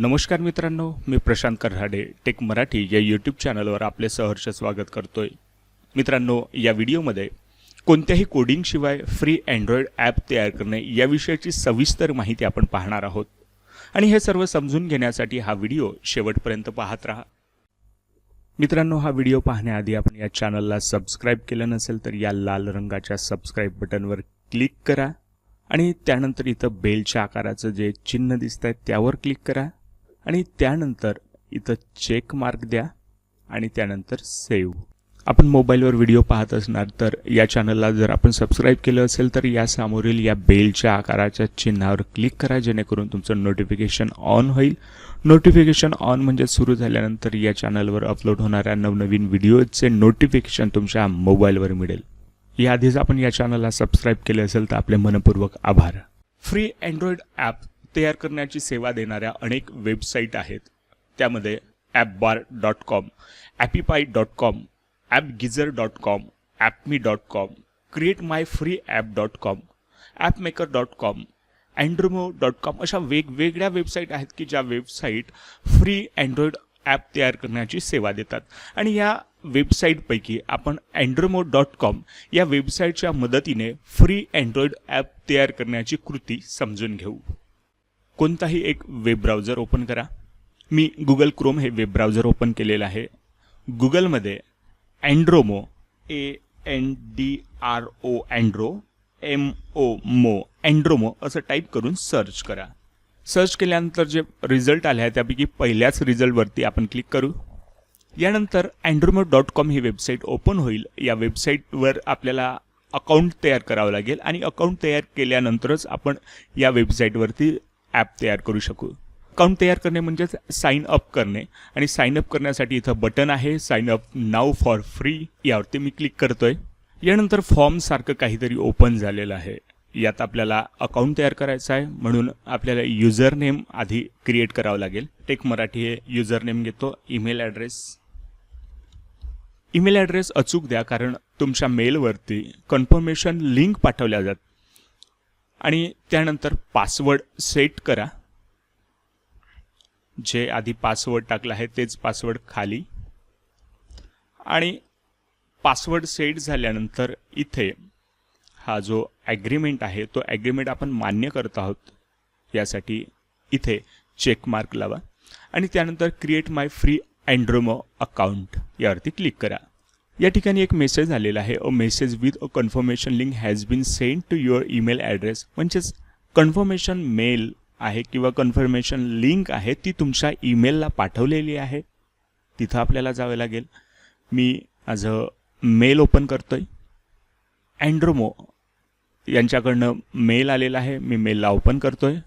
नमस्कार मित्रांनो मी प्रशांत कर्हाडे टेक मराठी या यूट्यूब चॅनलवर आपले सहर्ष स्वागत करतोय. मित्रांनो या व्हिडिओमध्ये कोणत्याही कोडिंगशिवाय फ्री अँड्रॉइड ॲप तयार करणे याविषयीची सविस्तर माहिती आपण पाहणार आहोत. आणि हे सर्व समजून घेण्यासाठी हा व्हिडिओ शेवटपर्यंत पाहत राहा. मित्रांनो हा व्हिडिओ पाहण्याआधी आपण या चॅनलला सबस्क्राईब केलं नसेल तर या लाल रंगाच्या सबस्क्राईब बटनवर क्लिक करा. आणि त्यानंतर इथं बेलच्या आकाराचं जे चिन्ह दिसत आहे त्यावर क्लिक करा. आणि त्यानंतर इथं चेक मार्क द्या आणि त्यानंतर सेव्ह आपण मोबाईलवर व्हिडिओ पाहत असणार तर या चॅनलला जर आपण सबस्क्राईब केलं असेल तर या समोरील या बेलच्या आकाराच्या चिन्हावर क्लिक करा जेणेकरून तुमचं नोटिफिकेशन ऑन होईल. नोटिफिकेशन ऑन म्हणजे सुरू झाल्यानंतर या चॅनलवर अपलोड होणाऱ्या नवनवीन व्हिडिओचे नोटिफिकेशन तुमच्या मोबाईलवर मिळेल. याआधीच आपण या चॅनलला सबस्क्राईब केले असेल तर आपले मनपूर्वक आभार. फ्री अँड्रॉइड ॲप तयार करण्याची सेवा देणाऱ्या अनेक वेबसाईट आहेत. त्यामध्ये Appbar dot com Appypie dot com app geyser dot com AppMe dot com create my free app dot com AppMaker dot com Andromo dot com अशा वेगवेगळ्या वेबसाईट आहेत की ज्या वेबसाईट फ्री अँड्रॉइड ॲप तयार करण्याची सेवा देतात. आणि या वेबसाईटपैकी आपण अँड्रोमो डॉट कॉम या वेबसाईटच्या मदतीने फ्री अँड्रॉइड ॲप तयार करण्याची कृती समजून घेऊ. कोणताही एक वेब ब्राउझर ओपन करा. मी गुगल क्रोम हे वेब ब्राउझर ओपन केलेलं आहे. गुगलमध्ये Andromo A N D R O Andro M O mo Andromo असं टाईप करून सर्च करा. सर्च केल्यानंतर जे रिझल्ट आले आहे त्यापैकी पहिल्याच रिझल्टवरती आपण क्लिक करू. यानंतर अँड्रोमो डॉट कॉम ही वेबसाईट ओपन होईल. या वेबसाईटवर आपल्याला अकाउंट तयार करावं लागेल आणि अकाउंट तयार केल्यानंतरच आपण या वेबसाईटवरती ॲप तयार करू शकू. अकाउंट तयार करणे म्हणजेच साईन अप करणे. आणि साईन अप करण्यासाठी इथं बटन आहे. Sign up now for free यावरती मी क्लिक करतोय. यानंतर फॉर्मसारखं काहीतरी ओपन झालेलं आहे. यात आपल्याला अकाउंट तयार करायचं आहे. म्हणून आपल्याला युजर नेम आधी क्रिएट करावं लागेल. टेक मराठी हे युजर नेम घेतो. ईमेल ॲड्रेस ईमेल ॲड्रेस अचूक द्या कारण तुमच्या मेलवरती कन्फर्मेशन लिंक पाठवल्या जात आणि त्यानंतर पासवर्ड सेट करा. जे आधी पासवर्ड टाकलं आहे तेच पासवर्ड खाली. आणि पासवर्ड सेट झाल्यानंतर इथे हा जो ॲग्रीमेंट आहे तो ॲग्रीमेंट आपण मान्य करत आहोत. यासाठी इथे चेक मार्क लावा. आणि त्यानंतर create my free Andromo account यावरती क्लिक करा. या ठिकाणी एक मेसेज आलेला आहे. A message with a confirmation link has been send to your email address म्हणजेच कन्फर्मेशन मेल आहे किंवा कन्फर्मेशन लिंक आहे ती तुमच्या ईमेलला पाठवलेली आहे. तिथं आपल्याला जावं लागेल. मी माझं मेल ओपन करतो आहे अँड्रोमो यांच्याकडनं मेल आलेला आहे. मी मेलला ओपन करतो आहे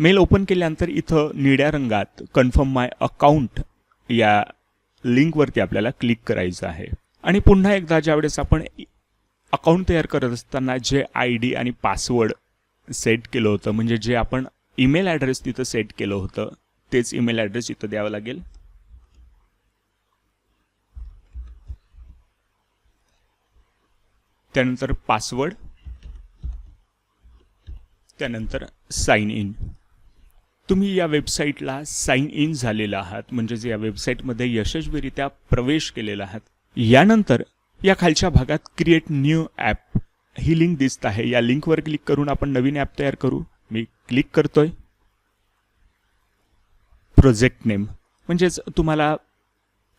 मेल ओपन केल्यानंतर इथं निळ्या रंगात कन्फर्म माय अकाउंट या लिंकवरती आपल्याला क्लिक करायचं आहे. आणि पुन्हा एकदा ज्यावेळेस आपण अकाउंट तयार करत असताना जे आय डी आणि पासवर्ड सेट केलं होतं म्हणजे जे आपण ईमेल ॲड्रेस तिथं सेट केलं होतं तेच ईमेल ॲड्रेस इथं द्यावं लागेल. त्यानंतर पासवर्ड त्यानंतर साईन इन तुम्ही या वेबसाईटला साईन इन झालेला आहात म्हणजेच या वेबसाईटमध्ये यशस्वीरित्या प्रवेश केलेला आहात यानंतर या खालच्या भागात क्रिएट न्यू ॲप ही लिंक दिसत आहे. या लिंकवर क्लिक करून आपण नवीन ॲप तयार करू. मी क्लिक करतोय. प्रोजेक्ट नेम म्हणजेच तुम्हाला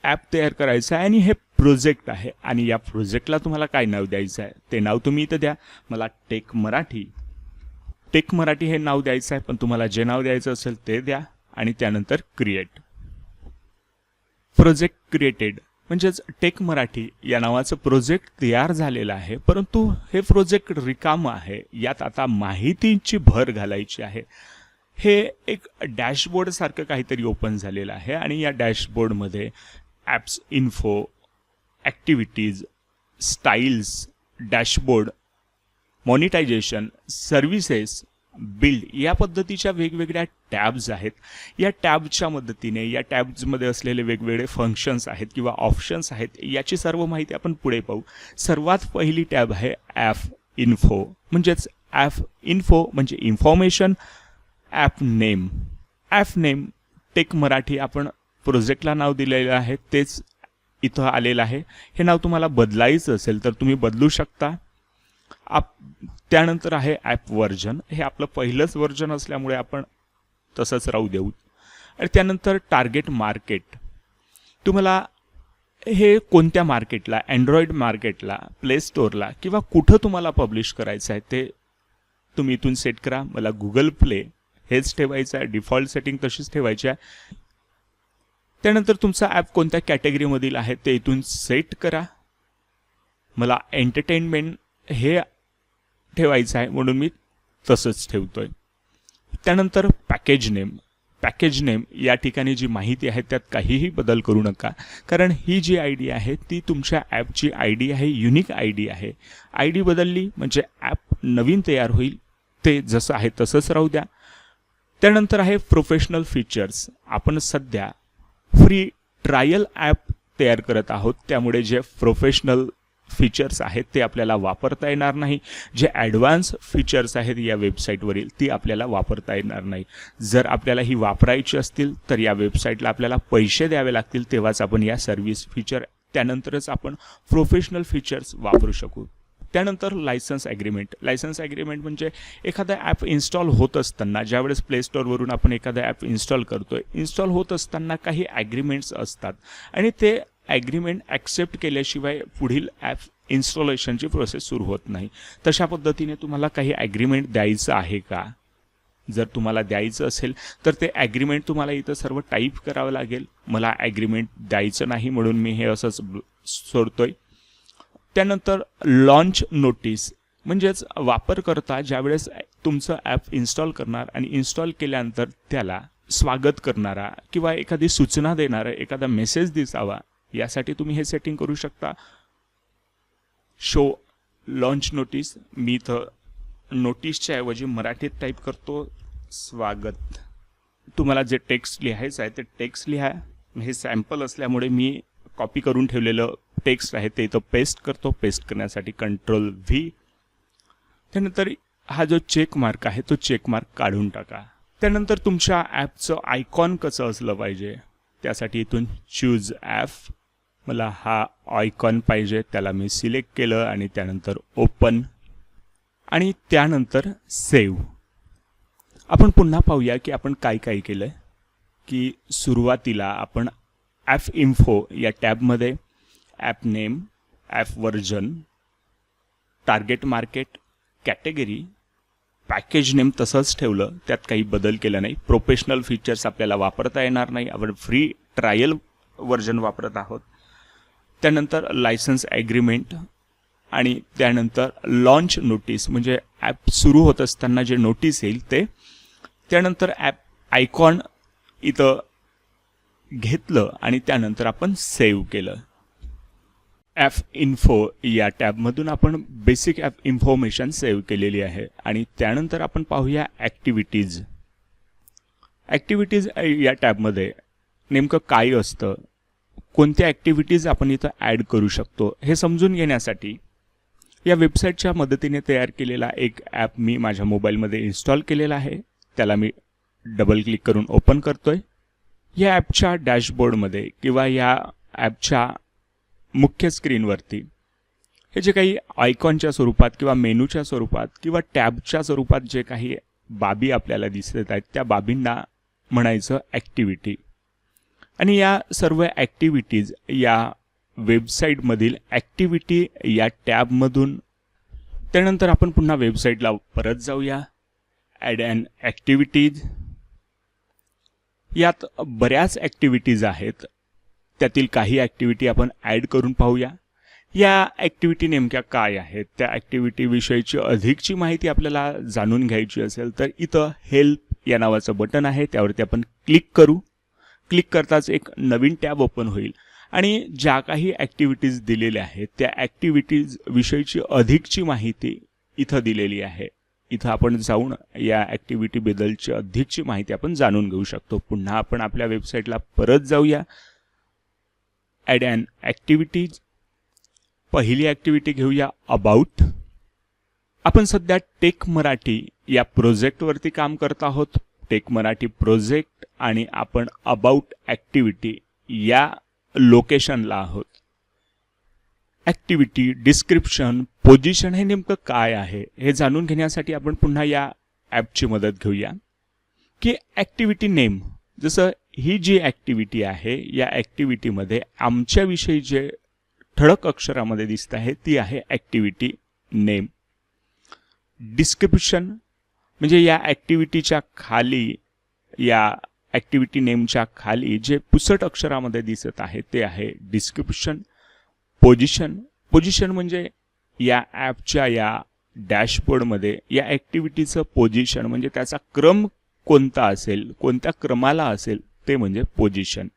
ॲप तयार करायचं आहे आणि हे प्रोजेक्ट आहे. आणि या प्रोजेक्टला तुम्हाला काय नाव द्यायचं आहे? ते नाव तुम्ही इथं द्या. मला टेक मराठी टेक मराठी हे नाव द्यायचं आहे पण तुम्हाला जे नाव द्यायचं असेल ते द्या आणि त्यानंतर क्रिएट प्रोजेक्ट क्रिएटेड म्हणजेच टेक मराठी या नावाचं प्रोजेक्ट तयार झालेलं आहे. परंतु हे प्रोजेक्ट रिकामं आहे. यात आता माहितीची भर घालायची आहे. हे एक डॅशबोर्डसारखं काहीतरी ओपन झालेलं आहे आणि या डॅशबोर्डमध्ये apps info activities styles dashboard monetization services build या पद्धतीच्या वेगवेगळ्या टॅब्स आहेत. या टॅबच्या मदतीने या टॅब्समध्ये असलेले वेगवेगळे फंक्शन्स आहेत किंवा ऑप्शन्स आहेत याची सर्व माहिती आपण पुढे पाहू. सर्वात पहिली टॅब आहे ॲफ इन्फो म्हणजेच ॲफ इन्फो म्हणजे information app name app name tech Marathi आपण प्रोजेक्टला नाव दिलेलं आहे तेच इथं आलेलं आहे. हे नाव तुम्हाला बदलायचं असेल तर तुम्ही बदलू शकता. आप त्यानंतर आहे ॲप व्हर्जन हे आपलं पहिलंच व्हर्जन असल्यामुळे आपण तसंच राहू देऊ. आणि त्यानंतर टार्गेट मार्केट तुम्हाला हे कोणत्या मार्केटला अँड्रॉइड मार्केटला प्ले स्टोअरला किंवा कुठं तुम्हाला पब्लिश करायचं आहे ते तुम्ही इथून सेट करा. मला गुगल प्ले हेच ठेवायचं आहे. डिफॉल्ट सेटिंग तशीच ठेवायची आहे. त्यानंतर तुमचा ॲप कोणत्या कॅटेगरीमधील आहे ते इथून सेट करा. मला एंटरटेनमेंट हे ठेवायचं आहे म्हणून मी तसंच ठेवतो आहे त्यानंतर पॅकेज नेम पॅकेज नेम या ठिकाणी जी माहिती आहे त्यात काहीही बदल करू नका. कारण ही जी आय डी आहे ती तुमच्या ॲपची आय डी आहे युनिक आय डी आहे. आय डी बदलली म्हणजे ॲप नवीन तयार होईल. ते जसं आहे तसंच राहू द्या. त्यानंतर आहे प्रोफेशनल फीचर्स आपण सध्या फ्री ट्रायल ॲप तयार करत आहोत. त्यामुळे जे प्रोफेशनल फीचर्स आहेत ते आपल्याला वापरता येणार नाही. जे ॲडव्हान्स फीचर्स आहेत या वेबसाईटवरील ती आपल्याला वापरता येणार नाही. जर आपल्याला ही वापरायची असतील तर या वेबसाईटला आपल्याला पैसे द्यावे लागतील तेव्हाच आपण या सर्व्हिस फीचर त्यानंतरच आपण प्रोफेशनल फीचर्स वापरू शकू. त्यानंतर लायसन्स ॲग्रीमेंट लायसन्स ॲग्रीमेंट म्हणजे एखादा ॲप इन्स्टॉल होत असताना ज्यावेळेस प्ले स्टोअरवरून आपण एखादा ॲप इन्स्टॉल करतो आहे इन्स्टॉल होत असताना काही ॲग्रीमेंट्स असतात. आणि ते ॲग्रीमेंट ॲक्सेप्ट केल्याशिवाय पुढील ॲप इन्स्टॉलेशनची प्रोसेस सुरू होत नाही. तशा पद्धतीने तुम्हाला काही ॲग्रीमेंट द्यायचं आहे का? जर तुम्हाला द्यायचं असेल तर ते ॲग्रीमेंट तुम्हाला इथं सर्व टाईप करावं लागेल. मला ॲग्रीमेंट द्यायचं नाही म्हणून मी हे असंच सोडतोय. त्यानंतर लॉन्च नोटीस म्हणजेच वापरकर्ता ज्यावेळेस तुमचं ॲप इन्स्टॉल करणार आणि इन्स्टॉल केल्यानंतर त्याला स्वागत करणारा किंवा एखादी सूचना देणारा एखादा मेसेज दिसावा यासाठी तुम्ही हे सेटिंग करू शकता. शो लॉन्च नोटीस मी इथं नोटीसच्या ऐवजी मराठीत टाईप करतो स्वागत. तुम्हाला जे टेक्स्ट लिहायचं आहे ते टेक्स्ट लिहा. हे सॅम्पल असल्यामुळे मी कॉपी करून ठेवलेलं टेक्स्ट आहे ते इथं पेस्ट करतो. पेस्ट करण्यासाठी कंट्रोल व्ही त्यानंतर हा जो चेक मार्क आहे तो चेक मार्क काढून टाका. त्यानंतर तुमच्या ॲपचं आयकॉन कसं असलं पाहिजे त्यासाठी इथून चूज ॲप मला हा आयकॉन पाहिजे त्याला मी सिलेक्ट केलं आणि त्यानंतर ओपन. आणि त्यानंतर सेव्ह. आपण पुन्हा पाहूया की आपण काय काय केलं आहे की सुरुवातीला आपण ॲप इन्फो या टॅबमध्ये app name app version target market category package name तसंच ठेवलं. त्यात काही बदल केला नाही. प्रोफेशनल फीचर्स आपल्याला वापरता येणार नाही. आपण फ्री ट्रायल वर्जन वापरत आहोत. त्यानंतर लायसन्स ॲग्रीमेंट आणि त्यानंतर लॉन्च नोटीस म्हणजे ॲप सुरू होत असताना जे नोटीस येईल ते. त्यानंतर ॲप आयकॉन इथं घेतलं आणि त्यानंतर आपण सेव्ह केलं. ॲप इन्फो या टॅबमधून आपण बेसिक ॲप इन्फॉर्मेशन सेव्ह केलेली आहे. आणि त्यानंतर आपण पाहूया ॲक्टिव्हिटीज ॲक्टिव्हिटीज या टॅबमध्ये नेमकं काय असतं? कोणत्या ॲक्टिव्हिटीज आपण इथं ॲड करू शकतो हे समजून घेण्यासाठी या वेबसाईटच्या मदतीने तयार केलेला एक ॲप मी माझ्या मोबाईलमध्ये इन्स्टॉल केलेला आहे. त्याला मी डबल क्लिक करून ओपन करतो आहे या ॲपच्या डॅशबोर्डमध्ये किंवा या ॲपच्या मुख्य स्क्रीनवरती हे जे काही आयकॉनच्या स्वरूपात किंवा मेनूच्या स्वरूपात किंवा टॅबच्या स्वरूपात जे काही बाबी आपल्याला दिसत आहेत त्या बाबींना म्हणायचं ॲक्टिव्हिटी आणि या सर्व ॲक्टिव्हिटीज या वेबसाईटमधील ॲक्टिव्हिटी या टॅबमधून त्यानंतर आपण पुन्हा वेबसाईटला परत जाऊया. ॲड अँड ॲक्टिव्हिटीज यात बऱ्याच ॲक्टिव्हिटीज आहेत. त्यातील काही ॲक्टिव्हिटी आपण ॲड करून पाहूया. या ॲक्टिव्हिटी नेमक्या काय आहेत? त्या ॲक्टिव्हिटीविषयीची अधिकची माहिती आपल्याला जाणून घ्यायची असेल तर इथं हेल्प या नावाचं बटन आहे. त्यावरती आपण क्लिक करू. क्लिक करताच एक नवीन टॅब ओपन होईल. आणि ज्या काही ॲक्टिव्हिटीज दिलेल्या आहेत त्या ॲक्टिव्हिटीज विषयीची अधिकची माहिती इथं दिलेली आहे. इथं आपण जाऊन या ॲक्टिव्हिटीबद्दलची अधिकची माहिती आपण जाणून घेऊ शकतो. पुन्हा आपण आपल्या वेबसाईटला परत जाऊया. ॲड अँड ॲक्टिव्हिटीज पहिली ॲक्टिव्हिटी घेऊया अबाउट आपण सध्या टेक मराठी या प्रोजेक्टवरती काम करत आहोत. टेक मराठी प्रोजेक्ट आणि आपण अबाउट ॲक्टिव्हिटी या लोकेशनला आहोत. ॲक्टिव्हिटी डिस्क्रिप्शन पोजिशन हे नेमकं काय आहे हे जाणून घेण्यासाठी आपण पुन्हा या ॲपची मदत घेऊया. की ॲक्टिव्हिटी नेम जसं ही जी ॲक्टिव्हिटी आहे या ॲक्टिव्हिटीमध्ये आमच्याविषयी जे ठळक अक्षरामध्ये दिसत आहे ती आहे ॲक्टिव्हिटी नेम. डिस्क्रिप्शन म्हणजे या ॲक्टिव्हिटीच्या खाली या ॲक्टिव्हिटी नेमच्या खाली जे पुसट अक्षरामध्ये दिसत आहे ते आहे डिस्क्रिप्शन पोजिशन पोजिशन म्हणजे या ॲपच्या या डॅशबोर्डमध्ये या ॲक्टिव्हिटीचं पोजिशन म्हणजे त्याचा क्रम कोणता असेल कोणत्या क्रमाला असेल ते म्हणजे पोजिशन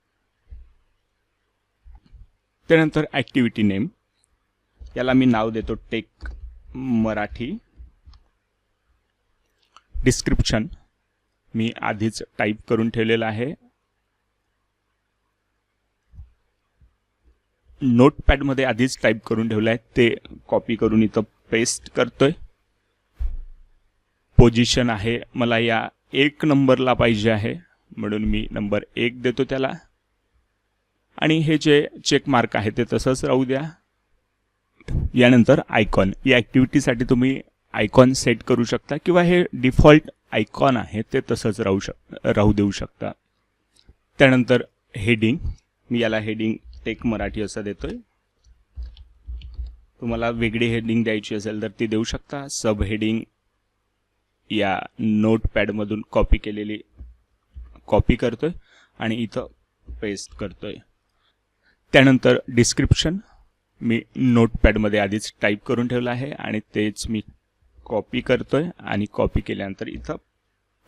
त्यानंतर ॲक्टिव्हिटी नेम याला मी नाव देतो टेक मराठी. डिस्क्रिप्शन मी आधीच टाईप करून ठेवलेलं आहे. नोटपॅडमध्ये आधीच टाईप करून ठेवलं आहे ते कॉपी करून इथं पेस्ट करतोय. पोझिशन आहे. मला या एक नंबरला पाहिजे आहे. म्हणून मी नंबर एक देतो त्याला. आणि हे जे चेक मार्क आहे ते तसंच राहू द्या. यानंतर आयकॉन या ॲक्टिव्हिटीसाठी तुम्ही आयकॉन सेट करू शकता किंवा हे डिफॉल्ट आयकॉन आहे ते तसंच राहू शक राहू देऊ शकता. त्यानंतर हेडिंग मी याला हेडिंग टेक मराठी असं देतोय. तुम्हाला वेगळी हेडिंग द्यायची असेल तर ती देऊ शकता. सब हेडिंग या नोटपॅडमधून कॉपी केलेली कॉपी करतोय आणि इथं पेस्ट करतोय. त्यानंतर डिस्क्रिप्शन मी नोटपॅडमध्ये आधीच टाईप करून ठेवलं आहे आणि तेच मी कॉपी करतोय आणि कॉपी केल्यानंतर इथं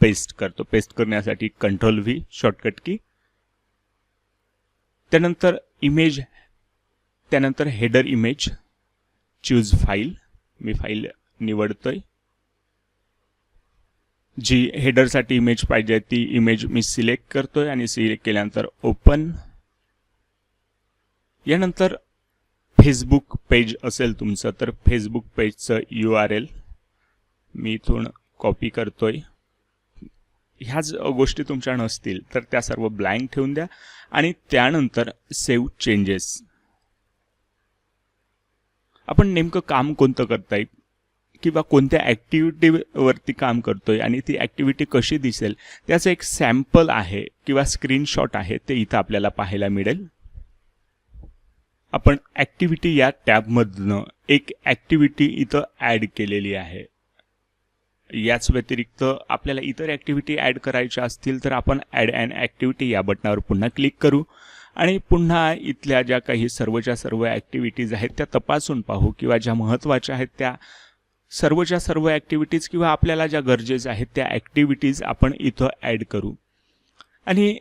पेस्ट करतो. पेस्ट करण्यासाठी कंट्रोल व्ही शॉर्टकट की त्यानंतर इमेज त्यानंतर हेडर इमेज चूज फाईल मी फाईल निवडतोय. जी हेडरसाठी इमेज पाहिजे ती इमेज मी सिलेक्ट करतोय आणि सिलेक्ट केल्यानंतर ओपन यानंतर फेसबुक पेज असेल तुमचं तर फेसबुक पेजचं यू आर एल मी इथून कॉपी करतोय. ह्याच गोष्टी तुमच्या नसतील तर त्या सर्व ब्लँक ठेवून द्या. आणि त्यानंतर सेव्ह चेंजेस आपण नेमकं काम कोणतं करताय? किंवा कोणत्या ॲक्टिव्हिटीवरती काम करतोय? आणि ती ॲक्टिव्हिटी कशी दिसेल? त्याचं एक सॅम्पल आहे किंवा स्क्रीनशॉट आहे ते इथं आपल्याला पाहायला मिळेल. आपण ॲक्टिव्हिटी या टॅबमधनं एक ॲक्टिव्हिटी इथं ॲड केलेली आहे. याच व्यतिरिक्त आपल्याला इतर ॲक्टिव्हिटी ॲड करायच्या असतील तर आपण ॲड अँड ॲक्टिव्हिटी या बटनावर पुन्हा क्लिक करू. आणि पुन्हा इथल्या ज्या काही सर्वच्या सर्व ॲक्टिव्हिटीज आहेत त्या तपासून पाहू किंवा ज्या महत्त्वाच्या आहेत त्या सर्वच्या सर्व ॲक्टिव्हिटीज किंवा आपल्याला ज्या गरजेच्या आहेत त्या ॲक्टिव्हिटीज आपण इथं ॲड करू. आणि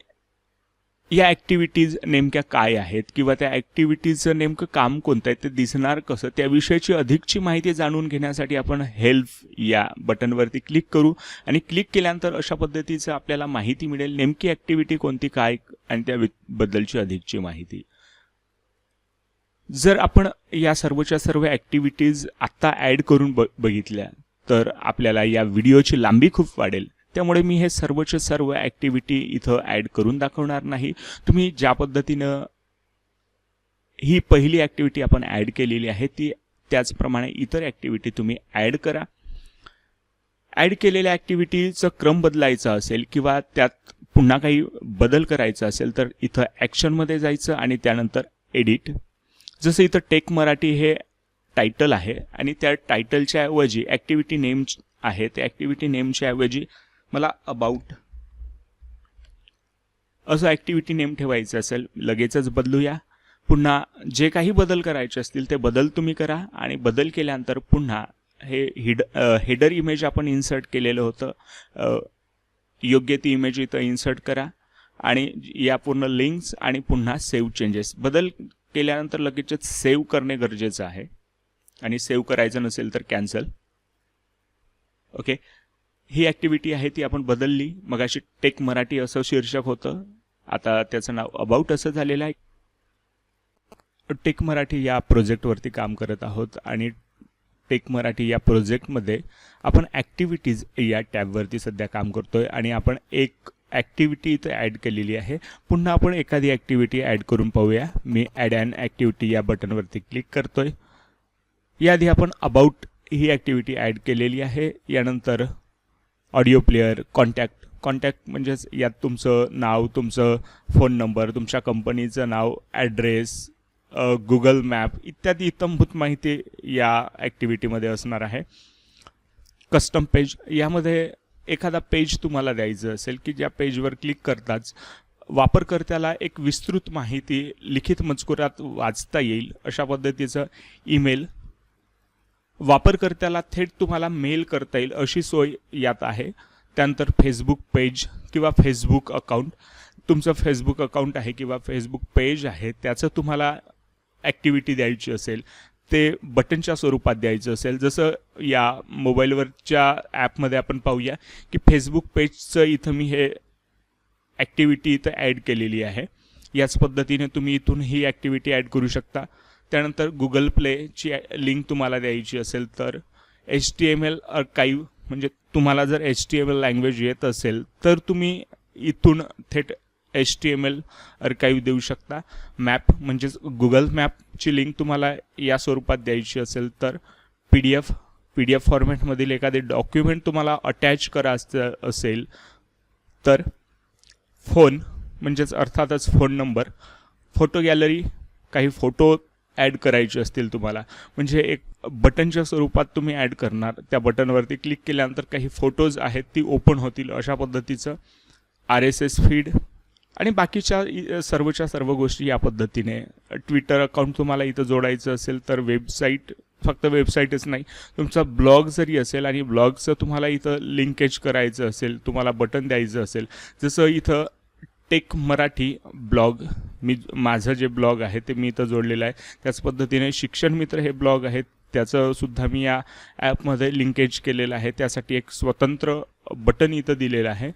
या ॲक्टिव्हिटीज नेमक्या काय आहेत? किंवा त्या ॲक्टिव्हिटीजचं नेमकं काम कोणतं आहे? ते दिसणार कसं? त्याविषयीची अधिकची माहिती जाणून घेण्यासाठी आपण हेल्प या बटनवरती क्लिक करू. आणि क्लिक केल्यानंतर अशा पद्धतीचं आपल्याला माहिती मिळेल नेमकी ॲक्टिव्हिटी कोणती काय आणि त्याबद्दलची अधिकची माहिती. जर आपण या सर्वच्या सर्व ॲक्टिव्हिटीज आत्ता ॲड करून ब बघितल्या तर आपल्याला या व्हिडिओची लांबी खूप वाढेल. त्यामुळे मी हे सर्वचे सर्व ॲक्टिव्हिटी इथं ॲड करून दाखवणार नाही. तुम्ही ज्या पद्धतीनं ही पहिली ॲक्टिव्हिटी आपण ॲड केलेली आहे ती त्याचप्रमाणे इतर ॲक्टिव्हिटी तुम्ही ॲड करा. ॲड केलेल्या ॲक्टिव्हिटीचं क्रम बदलायचा असेल किंवा त्यात पुन्हा काही बदल करायचा असेल तर इथं ॲक्शनमध्ये जायचं आणि त्यानंतर एडिट जसं इथं टेक मराठी हे टायटल आहे आणि त्या टायटलच्या ऐवजी ॲक्टिव्हिटी नेम आहे त्या ॲक्टिव्हिटी नेमच्या ऐवजी मला अबाउट असं ॲक्टिव्हिटी नेम ठेवायचं असेल लगेचच बदलूया. पुन्हा जे काही बदल करायचे असतील ते बदल तुम्ही करा आणि बदल केल्यानंतर पुन्हा हे हिड हेडर इमेज आपण इन्सर्ट केलेलं होतं. योग्य ती इमेज इथं इन्सर्ट करा आणि या पूर्ण लिंक्स आणि पुन्हा सेव्ह चेंजेस बदल केल्यानंतर लगेचच सेव्ह करणे गरजेचं आहे. आणि सेव्ह करायचं नसेल तर कॅन्सल ओके ही ॲक्टिव्हिटी आहे ती आपण बदलली. मगाशी टेक मराठी असं शीर्षक होतं. आता त्याचं नाव अबाउट असं झालेलं आहे. टेक मराठी या प्रोजेक्टवरती काम करत आहोत आणि टेक मराठी या प्रोजेक्टमध्ये आपण ॲक्टिव्हिटीज या टॅबवरती सध्या काम करतो आहे आणि आपण एक ॲक्टिव्हिटी इथं ॲड केलेली आहे. पुन्हा आपण एखादी ॲक्टिव्हिटी ॲड करून पाहूया. मी ॲड अँड ॲक्टिव्हिटी या बटनवरती क्लिक करतो आहे याआधी आपण अबाउट ही ॲक्टिव्हिटी ॲड केलेली आहे. यानंतर ऑडिओ प्लेअर कॉन्टॅक्ट. कॉन्टॅक्ट म्हणजेच यात तुमचं नाव तुमचं फोन नंबर तुमच्या कंपनीचं नाव ॲड्रेस गुगल मॅप इत्यादी इतंभूत माहिती या ॲक्टिव्हिटीमध्ये असणार आहे. कस्टम पेज यामध्ये एखादा पेज तुम्हाला द्यायचं असेल की ज्या पेजवर क्लिक करताच वापरकर्त्याला एक विस्तृत माहिती लिखित मजकुरात वाचता येईल अशा पद्धतीचं ईमेल वापरकर्त्याला थेट तुम्हाला मेल करता येईल अशी सोय यात आहे. त्यानंतर फेसबुक पेज किंवा फेसबुक अकाउंट तुमचं फेसबुक अकाउंट आहे किंवा फेसबुक पेज आहे त्याचं तुम्हाला ॲक्टिव्हिटी द्यायची असेल ते बटनच्या स्वरूपात द्यायचं असेल. जसं या मोबाईलवरच्या ॲपमध्ये आपण पाहूया की फेसबुक पेजचं इथं मी हे ॲक्टिव्हिटी इथं ॲड केलेली आहे. याच पद्धतीने तुम्ही इथून ही ॲक्टिव्हिटी ॲड करू शकता. त्यानंतर गुगल प्लेची लिंक तुम्हाला द्यायची असेल तर H T M L archive म्हणजे तुम्हाला जर H T M L language येत असेल तर तुम्ही इथून थेट H T M L archive देऊ शकता. मॅप म्हणजेच गुगल मॅपची लिंक तुम्हाला या स्वरूपात द्यायची असेल तर P D F P D F फॉर्मॅटमधील एखादे डॉक्युमेंट तुम्हाला अटॅच करायचं असेल तर फोन म्हणजेच अर्थातच फोन नंबर फोटो गॅलरी काही फोटो ॲड करायचे असतील तुम्हाला. म्हणजे एक बटनच्या स्वरूपात तुम्ही ॲड करणार. त्या बटनवरती क्लिक केल्यानंतर काही फोटोज आहेत ती ओपन होतील अशा पद्धतीचं. आर एस एस फीड आणि बाकीच्या सर्वच्या सर्व गोष्टी या पद्धतीने. ट्विटर अकाउंट तुम्हाला इथं जोडायचं असेल तर वेबसाईट फक्त वेबसाईटच नाही. तुमचा ब्लॉग जरी असेल आणि ब्लॉगचं तुम्हाला इथं लिंकेज करायचं असेल तुम्हाला बटन द्यायचं असेल. जसं इथं टेक मराठी ब्लॉग मी माझं जे ब्लॉग आहे ते मी इथं जोडलेलं आहे. त्याच पद्धतीने शिक्षण मित्र हे ब्लॉग आहेत. त्याचंसुद्धा मी या ॲपमध्ये लिंकेज केलेलं आहे. त्यासाठी एक स्वतंत्र बटन इथं दिलेलं आहे.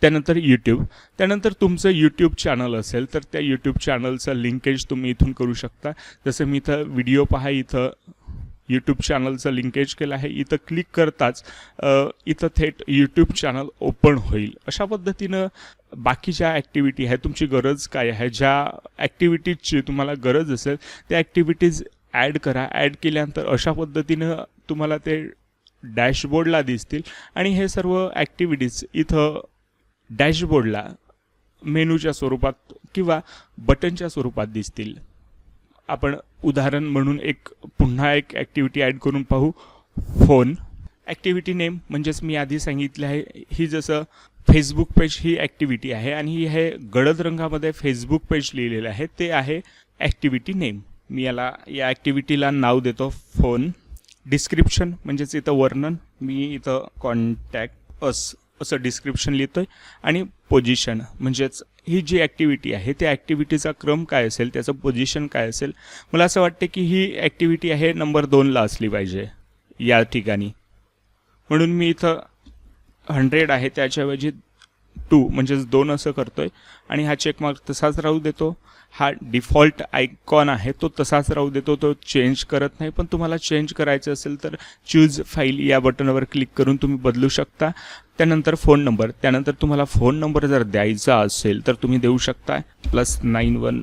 त्यानंतर यूट्यूब त्यानंतर तुमचं यूट्यूब चॅनल असेल तर त्या यूट्यूब चॅनलचं लिंकेज तुम्ही इथून करू शकता. जसं मी इथं व्हिडिओ पहा इथं यूट्यूब चॅनलचं लिंकेज केलं आहे. इथं क्लिक करताच इथं थेट यूट्यूब चॅनल ओपन होईल. अशा पद्धतीनं बाकी ज्या ॲक्टिव्हिटी आहे तुमची गरज काय आहे? ज्या ॲक्टिव्हिटीजची तुम्हाला गरज असेल त्या ॲक्टिव्हिटीज ॲड करा. ॲड केल्यानंतर अशा पद्धतीनं तुम्हाला ते डॅशबोर्डला दिसतील. आणि हे सर्व ॲक्टिव्हिटीज इथं डॅशबोर्डला मेनूच्या स्वरूपात किंवा बटनच्या स्वरूपात दिसतील. आपण उदाहरण म्हणून एक पुन्हा एक ॲक्टिव्हिटी ॲड करून पाहू. फोन ॲक्टिव्हिटी नेम म्हणजेच मी आधी सांगितलं आहे ही जसं फेसबुक पेज ही ॲक्टिव्हिटी आहे आणि ही हे गडद रंगामध्ये फेसबुक पेज लिहिलेलं आहे ते आहे ॲक्टिव्हिटी नेम मी याला या ॲक्टिव्हिटीला नाव देतो फोन डिस्क्रिप्शन म्हणजेच इथं वर्णन. मी इथं कॉन्टॅक्ट अस असं डिस्क्रिप्शन लिहितो आहे आणि पोजिशन म्हणजेच ही जी ॲक्टिव्हिटी आहे त्या ॲक्टिव्हिटीचा क्रम काय असेल त्याचं पोजिशन काय असेल मला असं वाटतं की ही ॲक्टिव्हिटी आहे नंबर दोनला असली पाहिजे या ठिकाणी. म्हणून मी इथं हंड्रेड आहे त्याच्याऐवजी टू म्हणजेच दोन असं करतो आहे आणि हा चेकमार्क तसाच राहू देतो. हा डिफॉल्ट आयकॉन आहे तो तसाच राहू देतो तो चेंज करत नाही. पण तुम्हाला चेंज करायचं असेल तर चूज फाईल या बटनवर क्लिक करून तुम्ही बदलू शकता. त्यानंतर फोन नंबर त्यानंतर तुम्हाला फोन नंबर जर द्यायचा असेल तर तुम्ही देऊ शकता. प्लस नाईन वन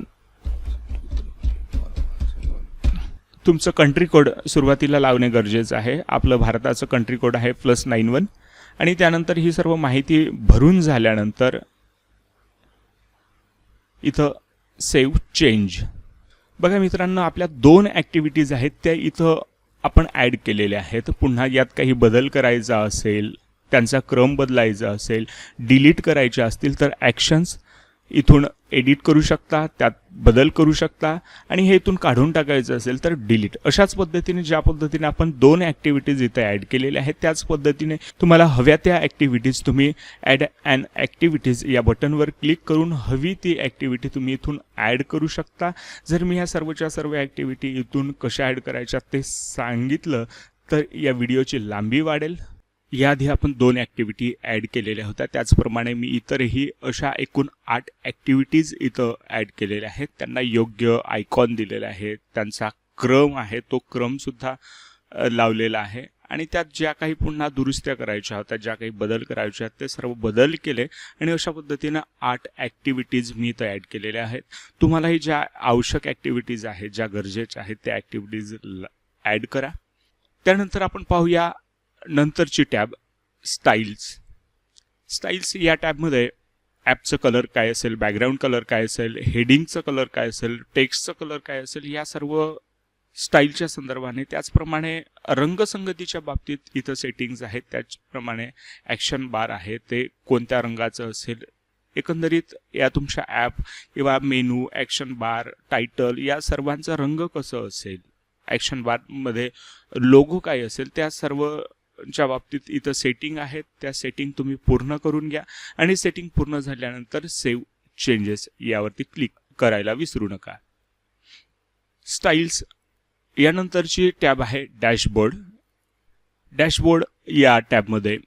तुमचं कंट्री कोड सुरुवातीला लावणे गरजेचं आहे. आपलं भारताचं कंट्री कोड आहे प्लस नाईन वन आणि त्यानंतर ही सर्व माहिती भरून झाल्यानंतर इथं सेव्ह चेंज. बघा मित्रांनो आपल्या दोन ॲक्टिव्हिटीज आहेत त्या इथं आपण ॲड केलेल्या आहेत. पुन्हा यात काही बदल करायचा असेल त्यांचा क्रम बदलायचा असेल डिलीट करायचे असतील तर ॲक्शन्स इथून एडिट करू शकता त्यात बदल करू शकता आणि हे इथून काढून टाकायचं असेल तर डिलीट. अशाच पद्धतीने ज्या पद्धतीने आपण दोन ॲक्टिव्हिटीज इथं ॲड केलेल्या आहेत त्याच पद्धतीने तुम्हाला हव्या त्या ॲक्टिव्हिटीज तुम्ही ॲड अँड ॲक्टिव्हिटीज या बटनवर क्लिक करून हवी ती ॲक्टिव्हिटी तुम्ही इथून ॲड करू शकता. जर मी ह्या सर्वच्या सर्व ॲक्टिव्हिटी इथून कशा ॲड करायच्या ते सांगितलं तर या व्हिडिओची लांबी वाढेल. याआधी आपण दोन ॲक्टिव्हिटी ॲड केलेल्या होत्या. त्याचप्रमाणे मी इतरही अशा एकूण आठ ॲक्टिव्हिटीज इथं ॲड केलेल्या आहेत. त्यांना योग्य आयकॉन दिलेले आहे. त्यांचा क्रम आहे. तो क्रमसुद्धा लावलेला आहे. आणि त्यात ज्या काही पुन्हा दुरुस्त्या करायच्या होत्या ज्या काही बदल करायच्या आहेत ते सर्व बदल केले. आणि अशा पद्धतीनं आठ ॲक्टिव्हिटीज मी इथं ॲड केलेल्या आहेत. तुम्हालाही ज्या आवश्यक ॲक्टिव्हिटीज आहेत ज्या गरजेच्या आहेत त्या ॲक्टिव्हिटीज ॲड करा. त्यानंतर आपण पाहूया नंतरची टॅब स्टाईल्स स्टाईल्स या टॅबमध्ये ॲपचं कलर काय असेल बॅकग्राऊंड कलर काय असेल हेडिंगचं कलर काय असेल टेक्स्टचं कलर काय असेल या सर्व स्टाईलच्या संदर्भाने त्याचप्रमाणे रंगसंगतीच्या बाबतीत इथं सेटिंग्ज आहेत त्याचप्रमाणे ॲक्शन बार आहे ते कोणत्या रंगाचं असेल एकंदरीत या तुमच्या ॲप किंवा मेनू ॲक्शन बार टायटल या सर्वांचा रंग कसं असेल ॲक्शन बारमध्ये लोगो काय असेल त्या सर्व च्या बाबतीत इथं सेटिंग आहेत. त्या सेटिंग तुम्ही पूर्ण करून घ्या. आणि सेटिंग पूर्ण झाल्यानंतर सेव्ह चेंजेस यावरती क्लिक करायला विसरू नका. स्टाईल्स यानंतरची टॅब आहे डॅशबोर्ड डॅशबोर्ड या टॅबमध्ये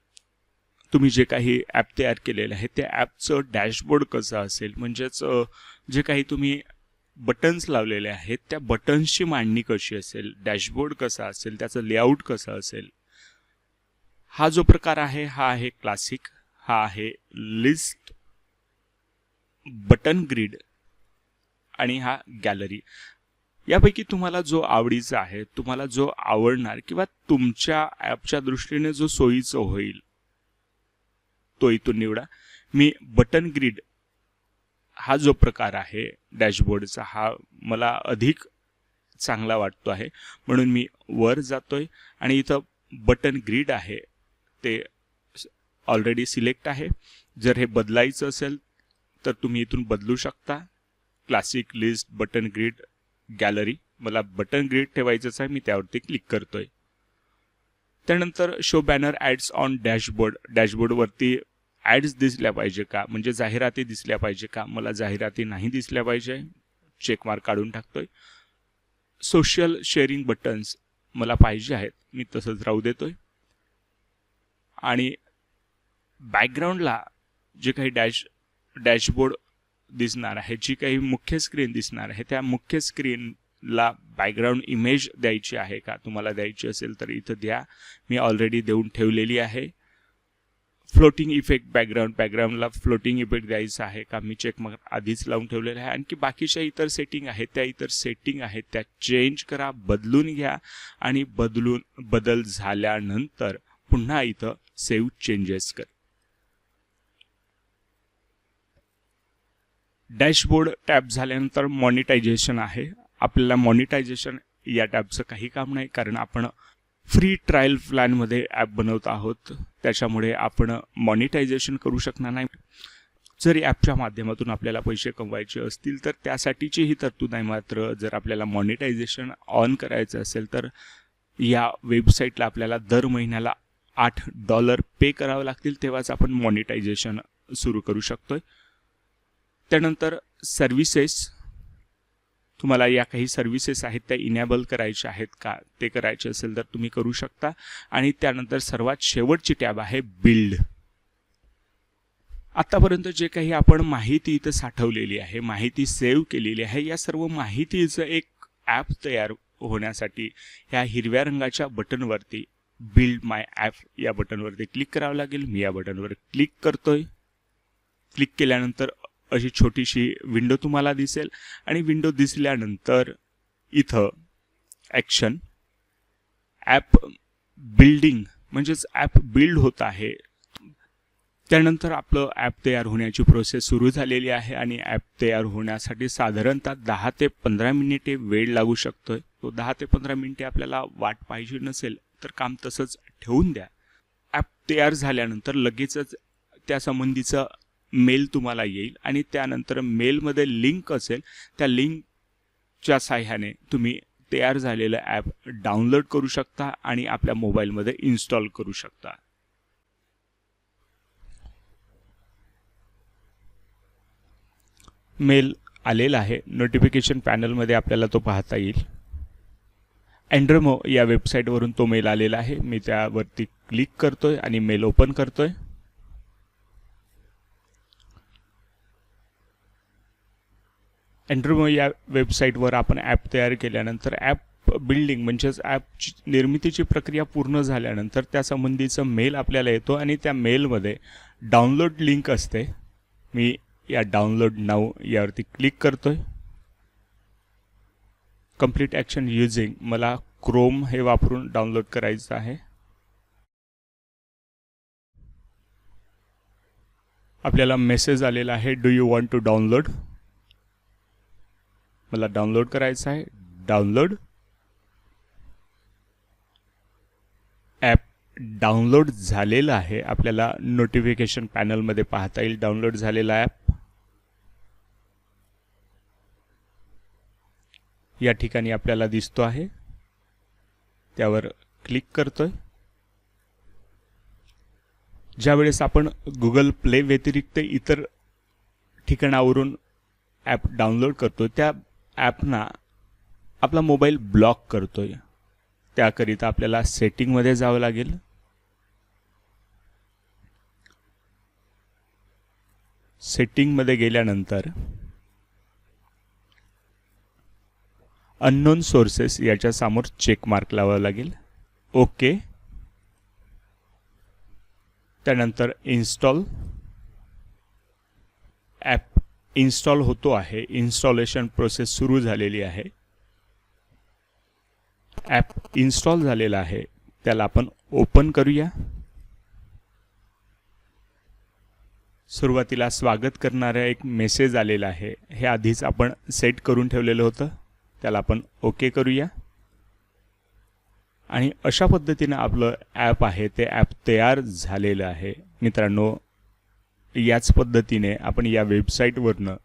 तुम्ही जे काही ॲप तयार केलेलं आहे त्या ॲपचं डॅशबोर्ड कसं असेल म्हणजेच जे काही तुम्ही बटन्स लावलेले आहेत त्या बटन्सची मांडणी कशी असेल डॅशबोर्ड कसा असेल त्याचं लेआउट कसं असेल हा जो प्रकार आहे हा आहे क्लासिक हा आहे लिस्ट बटन ग्रीड आणि हा गॅलरी यापैकी तुम्हाला जो आवडीचा आहे तुम्हाला जो आवडणार किंवा तुमच्या ॲपच्या दृष्टीने जो सोयीचं होईल तो इथून निवडा. मी बटन ग्रीड हा जो प्रकार आहे डॅशबोर्डचा हा मला अधिक चांगला वाटतो आहे. म्हणून मी वर जातोय आणि इथं बटन ग्रीड आहे. ते ऑलरेडी सिलेक्ट आहे. जर हे बदलायचं असेल तर तुम्ही इथून बदलू शकता. Classic list button grid gallery मला बटन ग्रीड ठेवायचंच आहे मी त्यावरती क्लिक करतोय. त्यानंतर show banner ads on dashboard डॅशबोर्डवरती ads दिसल्या पाहिजे का? म्हणजे जाहिराती दिसल्या पाहिजे का? मला जाहिराती नाही दिसल्या पाहिजे. चेकमार्क काढून टाकतोय. सोशल शेअरिंग बटन्स मला पाहिजे आहेत. मी तसंच राहू देतोय. आणि बॅकग्राऊंडला जे काही डॅश डॅशबोर्ड दिसणार आहे जी काही मुख्य स्क्रीन दिसणार आहे त्या मुख्य स्क्रीनला बॅकग्राऊंड इमेज द्यायची आहे का? तुम्हाला द्यायची असेल तर इथं द्या. मी ऑलरेडी देऊन ठेवलेली आहे. फ्लोटिंग इफेक्ट बॅकग्राऊंड बॅकग्राऊंडला फ्लोटिंग इफेक्ट द्यायचा आहे का? मी चेक मग आधीच लावून ठेवलेलं आहे. आणखी बाकीच्या इतर सेटिंग आहेत त्या इतर सेटिंग आहेत त्या चेंज करा बदलून घ्या आणि बदलून बदल झाल्यानंतर पुन्हा इथं सेव्ह चेंजेस कर. डॅशबोर्ड टॅप झाल्यानंतर मॉनिटायझेशन आहे. आपल्याला मॉनिटायझेशन या टॅबचं काही काम नाही कारण आपण फ्री ट्रायल प्लॅनमध्ये ॲप बनवत आहोत. त्याच्यामुळे आपण मॉनिटायझेशन करू शकणार नाही. जर ॲपच्या माध्यमातून आपल्याला पैसे कमवायचे असतील तर त्यासाठीची ही तरतूद आहे मात्र जर आपल्याला मॉनिटायझेशन ऑन करायचं असेल तर या वेबसाईटला आपल्याला दर महिन्याला आठ डॉलर पे करावं लागतील तेव्हाच आपण मॉनिटायझेशन सुरू करू शकतोय. त्यानंतर सर्व्हिसेस तुम्हाला या काही सर्व्हिसेस आहेत त्या इनेबल करायच्या आहेत का? ते करायचे असेल तर तुम्ही करू शकता. आणि त्यानंतर सर्वात शेवटची टॅब आहे बिल्ड आत्तापर्यंत जे काही आपण माहिती इथं साठवलेली आहे माहिती सेव्ह केलेली आहे या सर्व माहितीचं एक ॲप तयार होण्यासाठी ह्या हिरव्या रंगाच्या बटनवरती बिल्ड माय ॲप या बटनवरती क्लिक करावं लागेल. मी या बटनवर क्लिक करतोय. क्लिक केल्यानंतर अशी छोटीशी विंडो तुम्हाला दिसेल. आणि विंडो दिसल्यानंतर इथं ॲक्शन ॲप बिल्डिंग म्हणजेच ॲप बिल्ड होत आहे. त्यानंतर आपलं ॲप तयार होण्याची प्रोसेस सुरू झालेली आहे आणि ॲप तयार होण्यासाठी साधारणतः दहा ते पंधरा मिनिटे वेळ लागू शकतोय. तो दहा ते पंधरा मिनिटे आपल्याला वाट पाहिजे नसेल तर काम तसंच ठेवून द्या. ॲप तयार झाल्यानंतर लगेचच त्या संबंधीचं मेल तुम्हाला येईल आणि त्यानंतर मेलमध्ये लिंक असेल त्या लिंकच्या साह्याने तुम्ही तयार झालेलं ॲप डाउनलोड करू शकता आणि आपल्या मोबाईलमध्ये इन्स्टॉल करू शकता. मेल आलेला आहे. नोटिफिकेशन पॅनलमध्ये आपल्याला तो पाहता येईल. अँड्रमो या वेबसाईटवरून तो मेल आलेला आहे. मी त्यावरती क्लिक करतोय आणि मेल ओपन करतोय. अँड्रोमो या वेबसाईटवर आपण ॲप तयार केल्यानंतर ॲप बिल्डिंग म्हणजेच ॲपची निर्मितीची प्रक्रिया पूर्ण झाल्यानंतर त्या संबंधीचं मेल आपल्याला येतो आणि त्या मेलमध्ये डाउनलोड लिंक असते. मी या डाउनलोड नाव यावरती क्लिक करतोय. कंप्लीट ॲक्शन युजिंग मला क्रोम हे वापरून डाउनलोड करायचं आहे. आपल्याला मेसेज आलेला आहे do you want to download मला डाउनलोड करायचं आहे. डाउनलोड ॲप डाउनलोड झालेलं आहे. आपल्याला नोटिफिकेशन पॅनलमध्ये पाहता येईल. डाउनलोड झालेला ॲप या ठिकाणी आपल्याला दिसतो आहे. त्यावर क्लिक करतोय. ज्यावेळेस आपण गुगल प्ले व्यतिरिक्त इतर ठिकाणावरून ॲप डाउनलोड करतो त्या ॲपना आपला मोबाईल ब्लॉक करतोय. त्याकरिता आपल्याला सेटिंगमध्ये जावं लागेल. सेटिंगमध्ये गेल्यानंतर अननोन सोर्सेस याच्यासमोर चेक मार्क लावावं लागेल. ओके त्यानंतर इन्स्टॉल ॲप इन्स्टॉल होतो आहे. इन्स्टॉलेशन प्रोसेस सुरू झालेली आहे. ॲप इन्स्टॉल झालेला आहे. त्याला आपण ओपन करूया. सुरुवातीला स्वागत करणारा एक मेसेज आलेला आहे. हे आधीच आपण सेट करून ठेवलेलं होतं. त्याला आपण ओके करूया. आणि अशा पद्धतीनं आपलं ॲप आहे ते ॲप तयार झालेलं आहे. मित्रांनो याच पद्धतीने आपण या वेबसाईटवरनं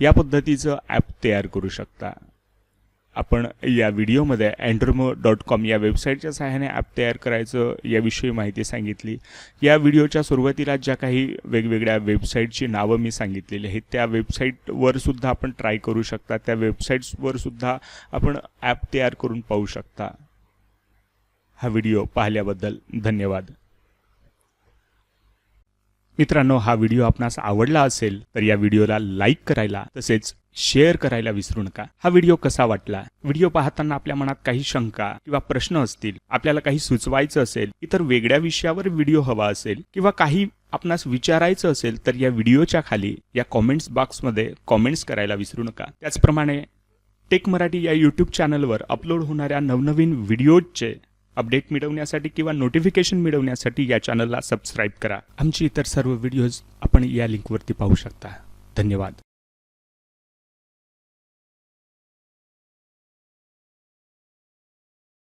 या पद्धतीचं ॲप तयार करू शकता. आपण या व्हिडिओमध्ये अँड्रोमो डॉट कॉम या वेबसाईटच्या सहाय्याने ॲप तयार करायचं याविषयी माहिती सांगितली. या व्हिडिओच्या सुरुवातीला ज्या काही वेगवेगळ्या वेबसाईटची नावं मी सांगितलेली आहेत त्या वेबसाईटवर सुद्धा आपण ट्राय करू शकता. त्या वेबसाईट्सवर सुद्धा आपण ॲप तयार करून पाहू शकता. हा व्हिडिओ पाहिल्याबद्दल धन्यवाद. मित्रांनो हा व्हिडिओ आपणास आवडला असेल तर या व्हिडिओला लाईक करायला तसेच शेअर करायला विसरू नका. हा व्हिडिओ कसा वाटला? व्हिडिओ पाहताना आपल्या मनात काही शंका किंवा प्रश्न असतील आपल्याला काही सुचवायचं असेल इतर वेगळ्या विषयावर व्हिडिओ हवा असेल किंवा काही आपणास विचारायचं असेल तर या व्हिडिओच्या खाली या कॉमेंट्स बॉक्समध्ये कॉमेंट्स करायला विसरू नका. त्याचप्रमाणे टेक मराठी या यूट्यूब चॅनलवर अपलोड होणाऱ्या नवनवीन व्हिडिओजचे अपडेट मिळवण्यासाठी किंवा नोटिफिकेशन मिळवण्यासाठी या चॅनलला सबस्क्राईब करा. आमची इतर सर्व व्हिडिओज आपण या लिंकवरती पाहू शकता. धन्यवाद.